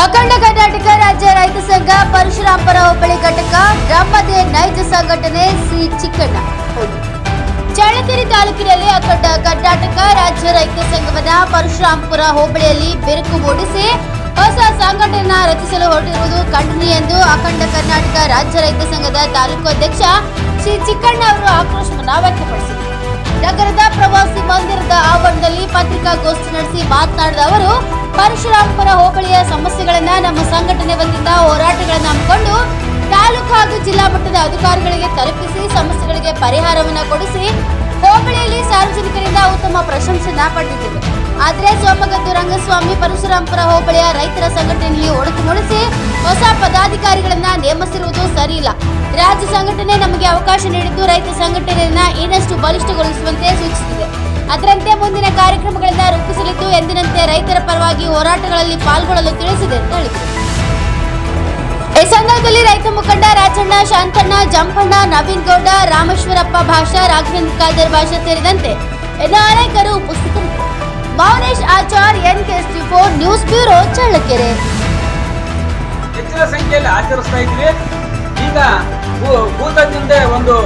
ಅಖಂಡ ಕರ್ನಾಟಕ ರಾಜ್ಯ ರೈತ ಸಂಘ ಪರಶುರಾಂಪುರ ಹೋಬಳಿ ಘಟಕ ಗ್ರಾಮದ ನೈಜ ಸಂಘಟನೆ ಸಿ ಚಿಕ್ಕಣ್ಣ. ಚಳ್ಳಕೆರೆ ತಾಲೂಕಿನಲ್ಲಿ ಅಖಂಡ ಕರ್ನಾಟಕ ರಾಜ್ಯ ರೈತ ಸಂಘವನ ಪರಶುರಾಂಪುರ ಹೋಬಳಿಯಲ್ಲಿ ಬೆರಕು ಓಡಿಸಿ ಹೊಸ ಸಂಘಟನೆ ರಚಿಸಲು ಹೊರಟಿರುವುದು ಖಂಡನೀಯ ಎಂದು ಅಖಂಡ ಕರ್ನಾಟಕ ರಾಜ್ಯ ರೈತ ಸಂಘದ ತಾಲೂಕು ಅಧ್ಯಕ್ಷ ಶ್ರೀ ಚಿಕ್ಕಣ್ಣ ಅವರು ಆಕ್ರೋಶವನ್ನು ವ್ಯಕ್ತಪಡಿಸಿದರು ಮಂದಿರದ ಆವರಣದಲ್ಲಿ ಪತ್ರಿಕಾಗೋಷ್ಠಿ ನಡೆಸಿ ಮಾತನಾಡಿದ ಅವರು ಪರಶುರಾಮಪುರ ಹೋಬಳಿಯ ಸಮಸ್ಯೆಗಳನ್ನ ನಮ್ಮ ಸಂಘಟನೆ ವತಿಯಿಂದ ಹೋರಾಟಗಳನ್ನು ಹಮ್ಮಿಕೊಂಡು ತಾಲೂಕು ಹಾಗೂ ಜಿಲ್ಲಾ ಮಟ್ಟದ ಅಧಿಕಾರಿಗಳಿಗೆ ತಲುಪಿಸಿ, ಸಮಸ್ಯೆಗಳಿಗೆ ಪರಿಹಾರವನ್ನು ಕೊಡಿಸಿ ಹೋಬಳಿಯಲ್ಲಿ ಸಾರ್ವಜನಿಕರಿಂದ ಉತ್ತಮ ಪ್ರಶಂಸೆಯನ್ನ ಪಡೆದಿದ್ದೇವೆ. ಆದರೆ ಸೋಮಗದ್ದು ರಂಗಸ್ವಾಮಿ ಪರಶುರಾಮಪುರ ಹೋಬಳಿಯ ರೈತರ ಸಂಘಟನೆಯಲ್ಲಿ ಒಡಕು ಮೂಡಿಸಿ ಹೊಸ ಪದಾಧಿಕಾರಿಗಳನ್ನ ನೇಮಿಸಿರುವುದು ಸರಿಯಿಲ್ಲ ರಾಜ್ಯ ಸಂಘಟನೆ ನಮಗೆ ಅವಕಾಶ ನೀಡಿದ್ದು ರೈತ ಸಂಘಟನೆಯನ್ನ ಇನ್ನಷ್ಟು ಬಲಿಷ್ಠಗೊಳಿಸುವಂತೆ ಸೂಚಿಸಿದೆ. ಅದರಂತೆ ಮುಂದಿನ ಕಾರ್ಯಕ್ರಮಗಳನ್ನು ರೂಪಿಸಲಿದ್ದು ಎಂದಿನಂತೆ ರೈತರ ಪರವಾಗಿ ಹೋರಾಟಗಳಲ್ಲಿ ಪಾಲ್ಗೊಳ್ಳಲು ತಿಳಿಸಿದೆ ಅಂತ ಹೇಳಿದರು. ಈ ಸಂದರ್ಭದಲ್ಲಿ ರೈತ ಮುಖಂಡ ರಾಜಣ್ಣ, ಶಾಂತಣ್ಣ, ಜಂಪಣ್ಣ, ನವೀನ್ ಗೌಡ, ರಾಮೇಶ್ವರಪ್ಪ ಭಾಷಾ, ರಾಘವೇಂದ್ರ ಖಾದರ್ ಭಾಷಾ ಸೇರಿದಂತೆ ಅನೇಕರು ಉಪಸ್ಥಿತರಿದ್ದರು. Bhavanesh Achar N K four news bureau, Challakere. ಹೆಚ್ಚಿನ ಸಂಖ್ಯೆಯಲ್ಲಿ ಆಚರಿಸ್ತಾ ಇದ್ವಿ ಈಗ ಭೂತದಿಂದೆ ಒಂದು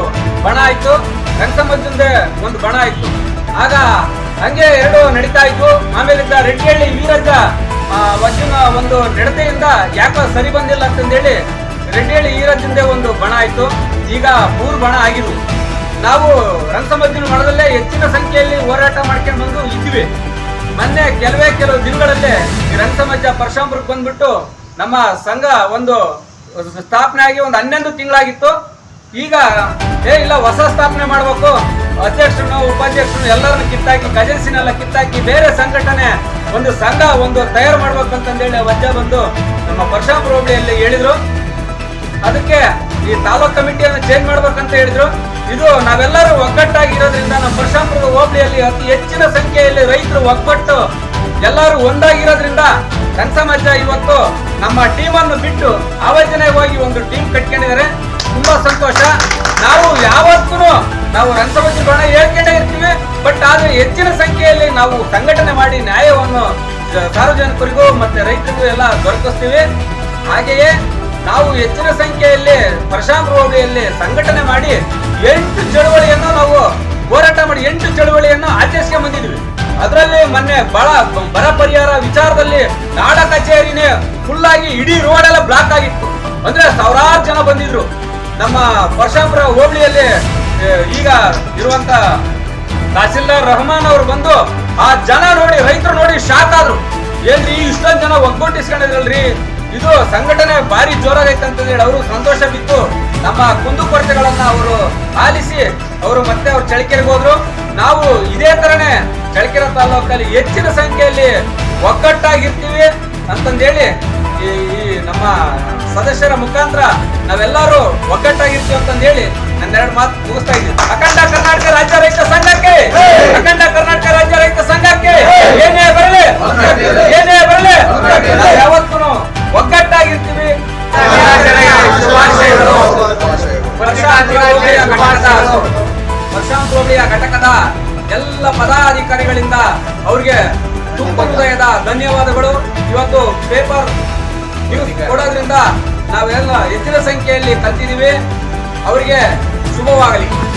ಬಣ ಆಯ್ತು ರಂಗಸಮ್ಮಜ್ಜಂದೆ ಒಂದು ಬಣ ಆಯ್ತು. ಆಗ ಹಂಗೆ ಎರಡು ನಡೀತಾ ಇತ್ತು. ಆಮೇಲಿಂದ ರೆಡ್ಡಿಹಳ್ಳಿ ವೀರಜ್ಜ ವಶನ ಒಂದು ನಡತೆಯಿಂದ ಯಾಕೋ ಸರಿ ಬಂದಿಲ್ಲ ಅಂತಂದೇಳಿ ರೆಡ್ಡಿಹಳ್ಳಿ ವೀರಜ್ಜಿಂದ ಒಂದು ಬಣ ಆಯಿತು. ಈಗ ಮೂರು ಬಣ ಆಗಿದ್ವು. ನಾವು ರಂಗಸಮ್ಮಜ್ಜನ ಬಣದಲ್ಲೇ ಹೆಚ್ಚಿನ ಸಂಖ್ಯೆಯಲ್ಲಿ ಹೋರಾಟ ಮಾಡ್ಕೊಂಡು ಬಂದು ಇದ್ವಿ ಮೊನ್ನೆ ಕೆಲವೇ ಕೆಲವು ದಿನಗಳಲ್ಲೇ ಈ ರಂಗಸಮಾಜ ಪರಶುರಾಮಪುರಕ್ಕೆ ಬಂದ್ಬಿಟ್ಟು ನಮ್ಮ ಸಂಘ ಒಂದು ಸ್ಥಾಪನೆ ಆಗಿ ಒಂದು ಹನ್ನೊಂದು ತಿಂಗಳಾಗಿತ್ತು. ಈಗ, ಏ, ಇಲ್ಲ, ಹೊಸ ಸ್ಥಾಪನೆ ಮಾಡಬೇಕು. ಅಧ್ಯಕ್ಷರನ್ನು ಉಪಾಧ್ಯಕ್ಷರನ್ನು ಎಲ್ಲರನ್ನು ಕಿತ್ತಾಕಿ ಖಜಾನ್ಸಿನೆಲ್ಲ ಕಿತ್ತಾಕಿ ಬೇರೆ ಸಂಘಟನೆ, ಒಂದು ಸಂಘ, ಒಂದು ತಯಾರು ಮಾಡ್ಬೇಕಂತಂದೇಳಿ ವಜ್ಜ ಬಂದು ನಮ್ಮ ಪರಶುರಾಮಪುರ ಹೋಬಳಿಯಲ್ಲಿ ಹೇಳಿದ್ರು. ಅದಕ್ಕೆ ಈ ತಾಲೂಕ್ ಕಮಿಟಿಯನ್ನು ಚೇಂಜ್ ಮಾಡ್ಬೇಕಂತ ಹೇಳಿದ್ರು. ಇದು ನಾವೆಲ್ಲರೂ ಒಗ್ಗಟ್ಟಾಗಿರೋದ್ರಿಂದ ನಮ್ಮ ಪರಶುರಾಮಪುರದ ಹೋಬಳಿಯಲ್ಲಿ ಅತಿ ಹೆಚ್ಚಿನ ಸಂಖ್ಯೆಯಲ್ಲಿ ರೈತರು ಒಗ್ಗಟ್ಟು ಎಲ್ಲರೂ ಒಂದಾಗಿರೋದ್ರಿಂದ ರಂಗಸಮಾಜ ಇವತ್ತು ನಮ್ಮ ಟೀಮನ್ನು ಬಿಟ್ಟು ಆವರ್ತನೆ ಹೋಗಿ ಒಂದು ಟೀಮ್ ಕಟ್ಕೊಂಡಿದ್ದಾರೆ. ತುಂಬಾ ಸಂತೋಷ. ನಾವು ರಂಗಸಮಾಜ ಬಣ ಹೇಳ್ಕೊಂಡೇ ಇರ್ತೀವಿ ಬಟ್ ಆದ್ರೆ ಹೆಚ್ಚಿನ ಸಂಖ್ಯೆಯಲ್ಲಿ ನಾವು ಸಂಘಟನೆ ಮಾಡಿ ನ್ಯಾಯವನ್ನು ಸಾರ್ವಜನಿಕರಿಗೂ ಮತ್ತೆ ರೈತರಿಗೂ ಎಲ್ಲ ದೊರಕಿಸ್ತೀವಿ. ಹಾಗೆಯೇ ನಾವು ಹೆಚ್ಚಿನ ಸಂಖ್ಯೆಯಲ್ಲಿ ಪ್ರಶಾಂತ್ ಸಂಘಟನೆ ಮಾಡಿ ಎಂಟು ಚಳುವಳಿಯನ್ನು ನಾವು ಹೋರಾಟ ಮಾಡಿ ಎಂಟು ಚಳುವಳಿಯನ್ನು ಆಚರಿಸ್ಕೊಂಡ್ ಬಂದಿದ್ವಿ. ಅದರಲ್ಲಿ ಮೊನ್ನೆ ಬಹಳ ಬರ ಪರಿಹಾರ ವಿಚಾರದಲ್ಲಿ ನಾಡ ಕಚೇರಿನೇ ಫುಲ್ ಆಗಿ ಇಡೀ ರೋಡ್ ಎಲ್ಲ ಬ್ಲಾಕ್ ಆಗಿತ್ತು. ಅಂದ್ರೆ ಸಾವಿರಾರು ಜನ ಬಂದಿದ್ರು. ನಮ್ಮ ಪರಶಾಂಪುರ ಹೋಬಳಿಯಲ್ಲಿ ಈಗ ಇರುವಂತ ತಹಸೀಲ್ದಾರ್ ರಹಮಾನ್ ಅವರು ಬಂದು ಆ ಜನ ನೋಡಿ, ರೈತರು ನೋಡಿ ಶಾಕ್ ಆದ್ರು. ಏನ್ರಿ ಇಷ್ಟೊಂದ್ ಜನ ಒಗ್ಗೊಟ್ಟಿಸ್ಕೊಂಡಿದ್ರಲ್ರಿ ಇದು ಸಂಘಟನೆ ಭಾರಿ ಜೋರಾಗೈತೆ ಅಂತ ಹೇಳಿ ಅವರು ಸಂತೋಷ ಬಿತ್ತು. ನಮ್ಮ ಕುಂದುಕೊರತೆಗಳನ್ನ ಅವರು ಆಲಿಸಿ ಅವರು ಮತ್ತೆ ಅವ್ರು ಚಳಿಕೆರೆಗೆ ಹೋದ್ರು. ನಾವು ಇದೇ ತರನೇ ಚಳಿಕೆರೆ ತಾಲೂಕಲ್ಲಿ ಹೆಚ್ಚಿನ ಸಂಖ್ಯೆಯಲ್ಲಿ ಒಗ್ಗಟ್ಟಾಗಿರ್ತೀವಿ ಅಂತಂದೇಳಿ ಈ ಈ ನಮ್ಮ ಸದಸ್ಯರ ಮುಖಾಂತರ ನಾವೆಲ್ಲರೂ ಒಗ್ಗಟ್ಟಾಗಿರ್ತೀವಿ ಅಂತಂದೇಳಿ ನನ್ನೆರಡು ಮಾತು ಮುಗಿಸ್ತಾ ಇದ್ದೀನಿ. ಅಖಂಡ ಕರ್ನಾಟಕ ರಾಜ್ಯ ರೈತ ಸಂಘಕ್ಕೆ, ಅಖಂಡ ಕರ್ನಾಟಕ ರಾಜ್ಯ ರೈತ ಸಂಘಕ್ಕೆ ಏನೇ ಬರಲಿ? ಏನೇ ಬರಲಿ? ಯಾವತ್ತೂ ಒಗ್ಗಟ್ಟಾಗಿರ್ತೀವಿ. ಹೋಬಳಿಯ ಘಟಕದ ಎಲ್ಲ ಪದಾಧಿಕಾರಿಗಳಿಂದ ಅವ್ರಿಗೆ ತುಂಬ ಹೃದಯದ ಧನ್ಯವಾದಗಳು. ಇವತ್ತು ಪೇಪರ್ ನ್ಯೂಸ್ ಕೊಡೋದ್ರಿಂದ ನಾವೆಲ್ಲ ಹೆಚ್ಚಿನ ಸಂಖ್ಯೆಯಲ್ಲಿ ಕಲ್ತಿದ್ದೀವಿ ಅವರಿಗೆ ಶುಭವಾಗಲಿ.